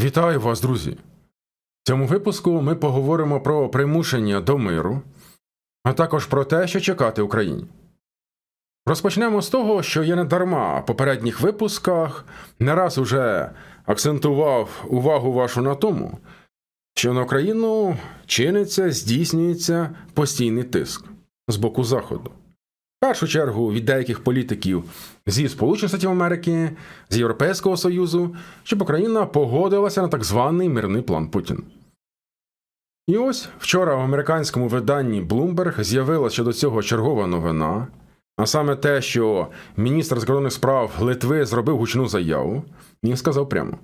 Вітаю вас, друзі! В цьому випуску ми поговоримо про примушення до миру, а також про те, що чекати Україні. Розпочнемо з того, що я не дарма в попередніх випусках не раз уже акцентував увагу вашу на тому, що на Україну чиниться, здійснюється постійний тиск з боку Заходу. Першу чергу від деяких політиків зі Сполучених Штатів Америки, з Європейського Союзу, щоб Україна погодилася на так званий мирний план Путіна. І ось вчора в американському виданні Bloomberg з'явилася щодо цього чергова новина, а саме те, що міністр закордонних справ Литви зробив гучну заяву, він сказав прямо,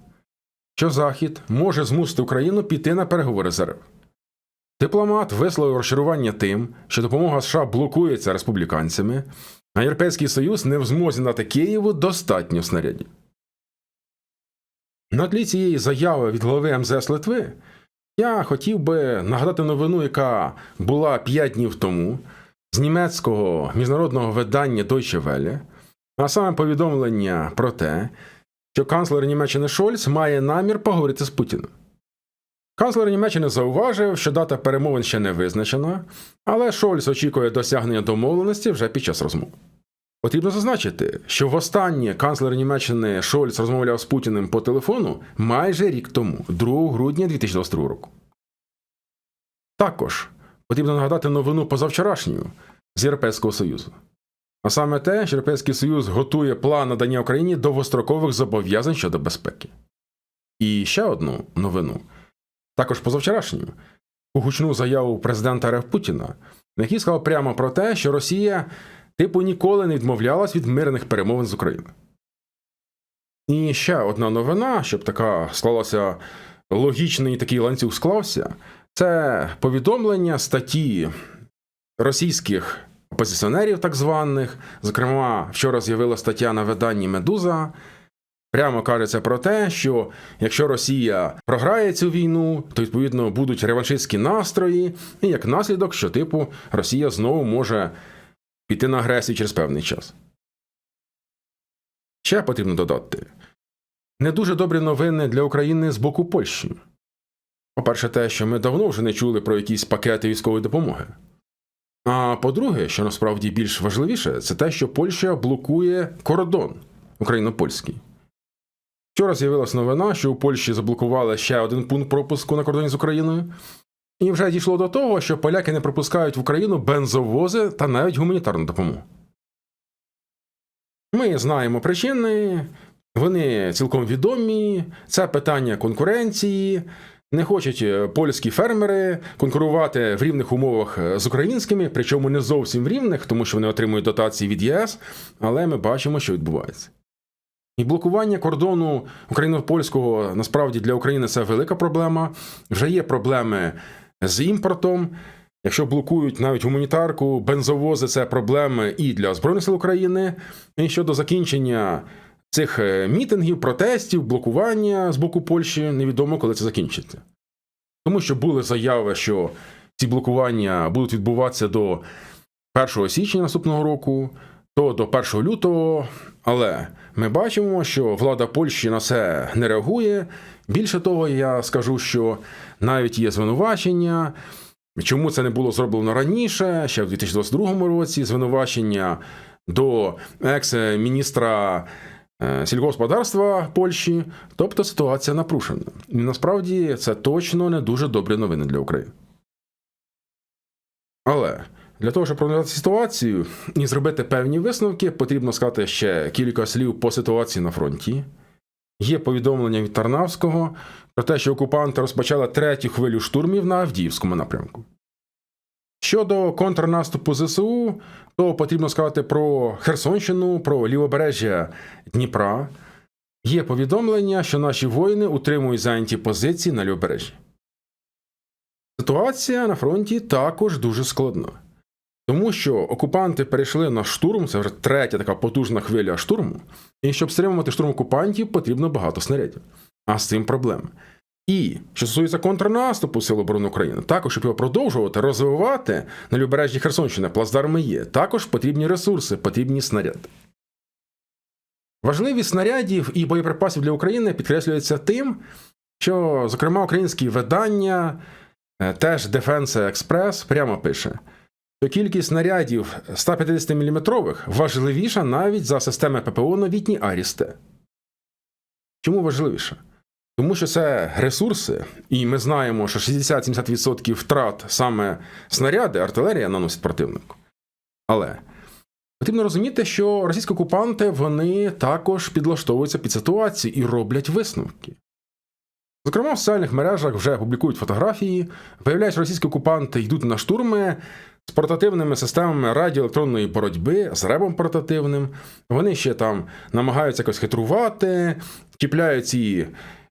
що Захід може змусити Україну піти на переговори з РФ. Дипломат висловив розчарування тим, що допомога США блокується республіканцями, а Європейський Союз не в змозі дати Києву достатньо снарядів. На тлі цієї заяви від голови МЗС Литви я хотів би нагадати новину, яка була 5 днів тому з німецького міжнародного видання Deutsche Welle, а саме повідомлення про те, що канцлер Німеччини Шольц має намір поговорити з Путіним. Канцлер Німеччини зауважив, що дата перемовин ще не визначена, але Шольц очікує досягнення домовленості вже під час розмов. Потрібно зазначити, що востаннє канцлер Німеччини Шольц розмовляв з Путіним по телефону майже рік тому, 2 грудня 2022 року. Також потрібно нагадати новину позавчорашню з Європейського Союзу. А саме те, що Європейський Союз готує план надання Україні довгострокових зобов'язань щодо безпеки. І ще одну новину також позавчорашню, гучну заяву президента РФ Путіна, на який сказав прямо про те, що Росія, типу, ніколи не відмовлялась від мирних перемовин з Україною. І ще одна новина, щоб така склалася логічний такий ланцюг склався, це повідомлення статті російських опозиціонерів, так званих. Зокрема, вчора з'явилася стаття на виданні Медуза. Прямо кажеться про те, що якщо Росія програє цю війну, то відповідно будуть реваншистські настрої, і як наслідок, що типу Росія знову може піти на агресію через певний час. Ще потрібно додати не дуже добрі новини для України з боку Польщі. По-перше, те, що ми давно вже не чули про якісь пакети військової допомоги. А по-друге, що насправді більш важливіше, це те, що Польща блокує кордон україно-польський. Вчора з'явилася новина, що у Польщі заблокували ще один пункт пропуску на кордоні з Україною, і вже дійшло до того, що поляки не пропускають в Україну бензовози та навіть гуманітарну допомогу. Ми знаємо причини, вони цілком відомі. Це питання конкуренції. Не хочуть е, польські фермери конкурувати в рівних умовах е, з українськими, причому не зовсім рівних, тому що вони отримують дотації від ЄС, але ми бачимо, що відбувається. І блокування кордону україно-польського насправді для України це велика проблема. Вже є проблеми з імпортом. Якщо блокують навіть гуманітарку, бензовози це проблеми і для Збройних сил України. І щодо закінчення цих е, мітингів, протестів, блокування з боку Польщі, невідомо, коли це закінчиться. Тому що були заяви, що ці блокування будуть відбуватися до 1 січня наступного року, то до 1 лютого. Але ми бачимо, що влада Польщі на це не реагує. Більше того, я скажу, що навіть є звинувачення. Чому це не було зроблено раніше, ще в 2022 році, звинувачення до екс-міністра е, сільгосподарства Польщі, тобто ситуація напрушена. І насправді це точно не дуже добрі новини для України. Але для того, щоб проаналізувати ситуацію і зробити певні висновки, потрібно сказати ще кілька слів по ситуації на фронті. Є повідомлення від Тарнавського про те, що окупанти розпочали третю хвилю штурмів на Авдіївському напрямку. Щодо контрнаступу ЗСУ, то потрібно сказати про Херсонщину, про лівобережжя Дніпра. Є повідомлення, що наші воїни утримують зайняті позиції на лівобережжі. Ситуація на фронті також дуже складна. Тому що окупанти перейшли на штурм, це вже третя така потужна хвиля штурму, і щоб стримувати штурм окупантів, потрібно багато снарядів. А з цим проблеми. І що стосується контрнаступу Сил оборони України, також щоб його продовжувати, розвивати на лівобережжі Херсонщини, плацдарми є. Також потрібні ресурси, потрібні снаряди. Важливість снарядів і боєприпасів для України підкреслюється тим, що, зокрема, українські видання, е, теж Defense Express, прямо пише, що кількість снарядів 150 мм важливіша навіть за системи ППО новітні Арісте. Чому важливіше? Тому що це ресурси, і ми знаємо, що 60-70% втрат саме снаряди, артилерія наносить противнику. Але потрібно розуміти, що російські окупанти вони також підлаштовуються під ситуацію і роблять висновки. Зокрема, в соціальних мережах вже публікують фотографії, виявляють, російські окупанти йдуть на штурми з портативними системами радіоелектронної боротьби, з ребом портативним. Вони ще там намагаються якось хитрувати, чіпляють ці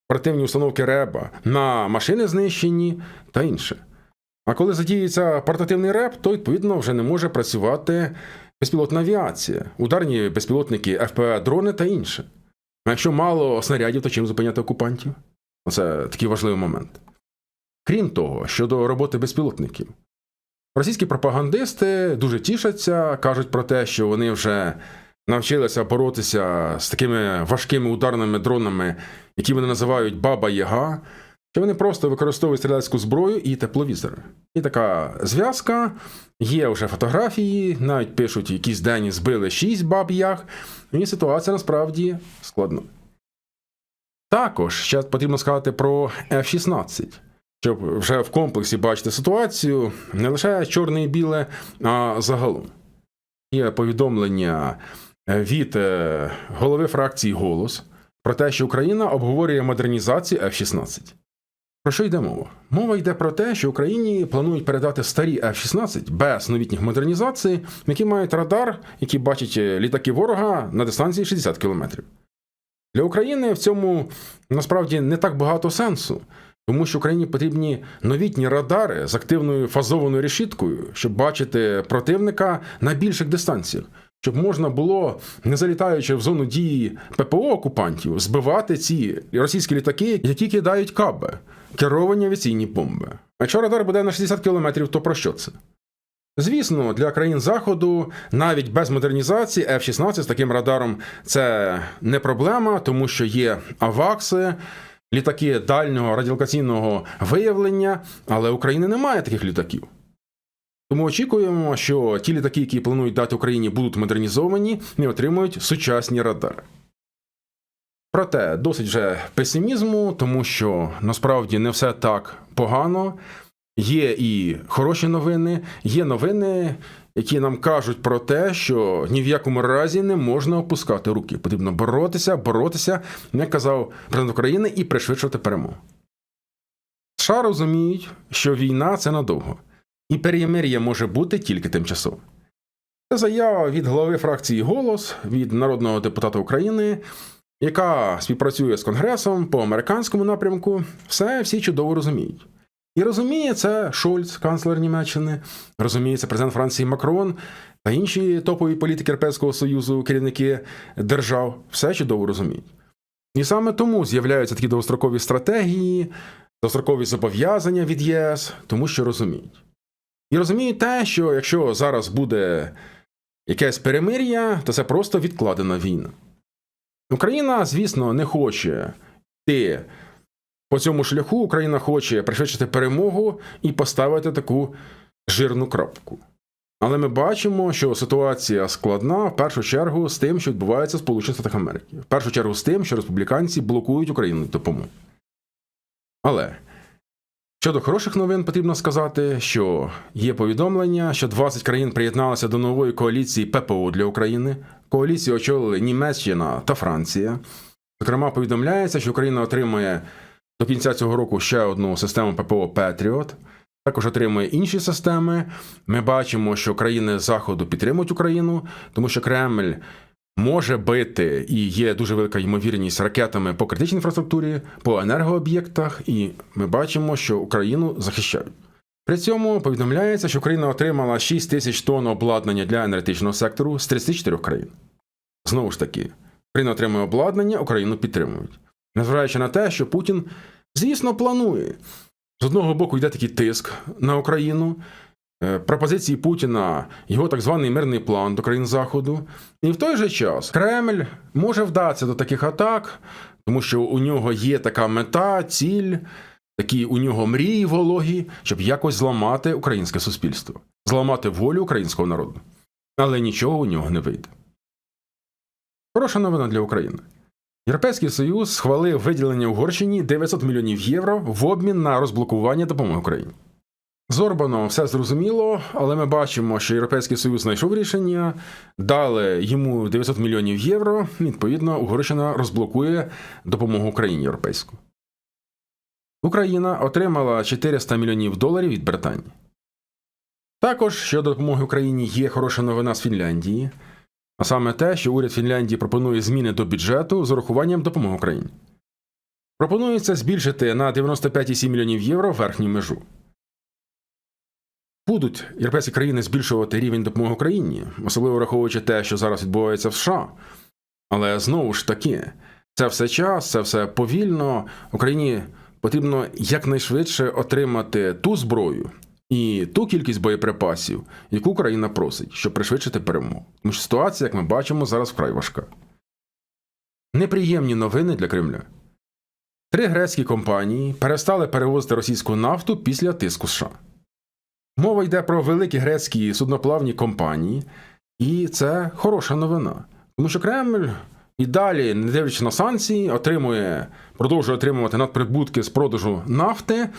портативні установки реба на машини знищені та інше. А коли задіюється портативний реп, то відповідно вже не може працювати безпілотна авіація, ударні безпілотники, ФПВ, дрони та інше. А якщо мало снарядів, то чим зупиняти окупантів? Це такий важливий момент. Крім того, щодо роботи безпілотників, російські пропагандисти дуже тішаться, кажуть про те, що вони вже навчилися боротися з такими важкими ударними дронами, які вони називають Баба Яга, що вони просто використовують стрілецьку зброю і тепловізори. І така зв'язка, є вже фотографії, навіть пишуть, якісь день збили 6 баб яг, і ситуація насправді складна. Також ще потрібно сказати про F-16, щоб вже в комплексі бачити ситуацію не лише чорне і біле, а загалом. Є повідомлення від е, голови фракції Голос про те, що Україна обговорює модернізацію F-16. Про що йде мова? Мова йде про те, що Україні планують передати старі F-16 без новітніх модернізацій, які мають радар, який бачить літаки ворога на дистанції 60 км. Для України в цьому насправді не так багато сенсу, тому що Україні потрібні новітні радари з активною фазованою решіткою, щоб бачити противника на більших дистанціях, щоб можна було, не залітаючи в зону дії ППО окупантів, збивати ці російські літаки, які кидають каби, керовані авіаційні бомби. А якщо радар буде на 60 км, то про що це? Звісно, для країн Заходу навіть без модернізації F-16 з таким радаром це не проблема, тому що є авакси, літаки дальнього радіолокаційного виявлення, але України немає таких літаків. Тому очікуємо, що ті літаки, які планують дати Україні, будуть модернізовані і отримують сучасні радари. Проте досить вже песимізму, тому що насправді не все так погано. Є і хороші новини, є новини, які нам кажуть про те, що ні в якому разі не можна опускати руки. Потрібно боротися, боротися, як казав президент України, і пришвидшувати перемогу. США розуміють, що війна це надовго, і перемир'я може бути тільки тимчасово. Це заява від голови фракції Голос від народного депутата України, яка співпрацює з Конгресом по американському напрямку. Все всі чудово розуміють. І розуміє це Шольц, канцлер Німеччини, розуміє це президент Франції Макрон та інші топові політики Європейського Союзу, керівники держав, все чудово розуміють. І саме тому з'являються такі довгострокові стратегії, довгострокові зобов'язання від ЄС, тому що розуміють. І розуміють те, що якщо зараз буде якесь перемир'я, то це просто відкладена війна. Україна, звісно, не хоче йти по цьому шляху Україна хоче пришвидшити перемогу і поставити таку жирну крапку. Але ми бачимо, що ситуація складна в першу чергу з тим, що відбувається в Сполучених Штатах Америки, в першу чергу з тим, що республіканці блокують Україну допомогу. Але щодо хороших новин потрібно сказати, що є повідомлення, що 20 країн приєдналися до нової коаліції ППО для України. Коаліцію очолили Німеччина та Франція. Зокрема, повідомляється, що Україна отримує до кінця цього року ще одну систему ППО Петріот. Також отримує інші системи. Ми бачимо, що країни Заходу підтримують Україну, тому що Кремль може бити і є дуже велика ймовірність ракетами по критичній інфраструктурі, по енергооб'єктах, і ми бачимо, що Україну захищають. При цьому повідомляється, що Україна отримала 6 тисяч тонн обладнання для енергетичного сектору з 34 країн. Знову ж таки, Україна отримує обладнання, Україну підтримують. Незважаючи на те, що Путін, звісно, планує. З одного боку йде такий тиск на Україну, е, пропозиції Путіна, його так званий мирний план до країн Заходу. І в той же час Кремль може вдатися до таких атак, тому що у нього є така мета, ціль, такі у нього мрії вологі, щоб якось зламати українське суспільство, зламати волю українського народу. Але нічого у нього не вийде. Хороша новина для України. Європейський Союз схвалив виділення Угорщині 900 мільйонів євро в обмін на розблокування допомоги Україні. З Орбаном все зрозуміло, але ми бачимо, що Європейський Союз знайшов рішення, дали йому 900 мільйонів євро. Відповідно, Угорщина розблокує допомогу Україні європейську. Україна отримала 400 мільйонів доларів від Британії. Також щодо допомоги Україні є хороша новина з Фінляндії, а саме те, що уряд Фінляндії пропонує зміни до бюджету з урахуванням допомоги Україні. Пропонується збільшити на 95,7 мільйонів євро верхню межу. Будуть європейські країни збільшувати рівень допомоги Україні, особливо враховуючи те, що зараз відбувається в США. Але знову ж таки, це все час, це все повільно. Україні потрібно якнайшвидше отримати ту зброю і ту кількість боєприпасів, яку Україна просить, щоб пришвидшити перемогу. Тому що ситуація, як ми бачимо, зараз вкрай важка. Неприємні новини для Кремля. Три грецькі компанії перестали перевозити російську нафту після тиску США. Мова йде про великі грецькі судноплавні компанії, і це хороша новина. Тому що Кремль і далі, не дивлячись на санкції, отримує, продовжує отримувати надприбутки з продажу нафти.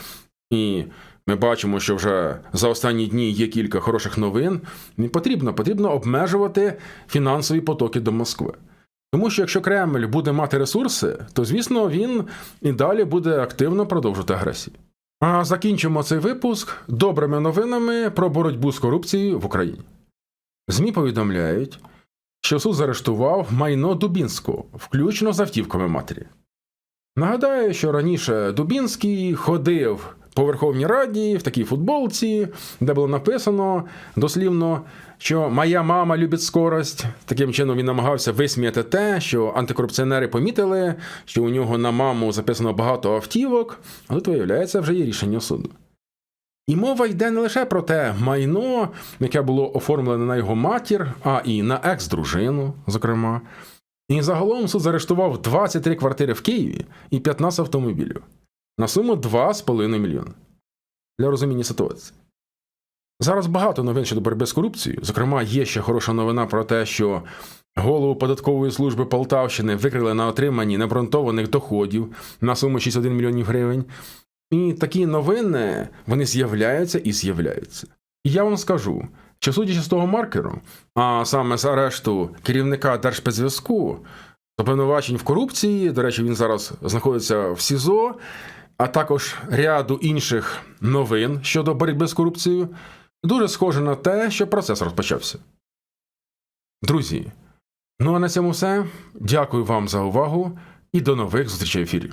І ми бачимо, що вже за останні дні є кілька хороших новин. Не потрібно, потрібно обмежувати фінансові потоки до Москви. Тому що якщо Кремль буде мати ресурси, то звісно він і далі буде активно продовжувати агресію. А закінчимо цей випуск добрими новинами про боротьбу з корупцією в Україні. ЗМІ повідомляють, що суд заарештував майно Дубінського, включно з автівками матері. Нагадаю, що раніше Дубінський ходив по Верховній Раді в такій футболці, де було написано дослівно, що моя мама любить скорость. Таким чином він намагався висміяти те, що антикорупціонери помітили, що у нього на маму записано багато автівок, але то, виявляється, вже є рішення суду. І мова йде не лише про те майно, яке було оформлене на його матір, а і на екс-дружину, зокрема. І загалом суд заарештував 23 квартири в Києві і 15 автомобілів на суму 2,5 мільйони. Для розуміння ситуації. Зараз багато новин щодо боротьби з корупцією. Зокрема, є ще хороша новина про те, що голову податкової служби Полтавщини викрили на отриманні необґрунтованих доходів на суму 61 мільйонів гривень. І такі новини вони з'являються і з'являються. І я вам скажу, що судячи з того маркеру, а саме з арешту керівника Держспецзв'язку, обвинувачень в корупції, до речі, він зараз знаходиться в СІЗО, а також ряду інших новин щодо боротьби з корупцією, дуже схоже на те, що процес розпочався. Друзі, ну а на цьому все. Дякую вам за увагу і до нових зустрічей в ефірі.